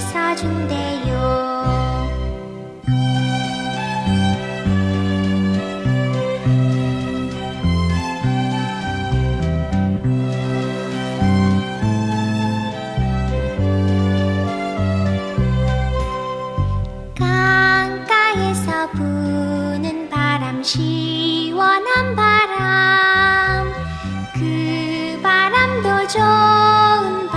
사준대요. 강가에서 부는 바람 시원한 바람. 그 바람도 좋은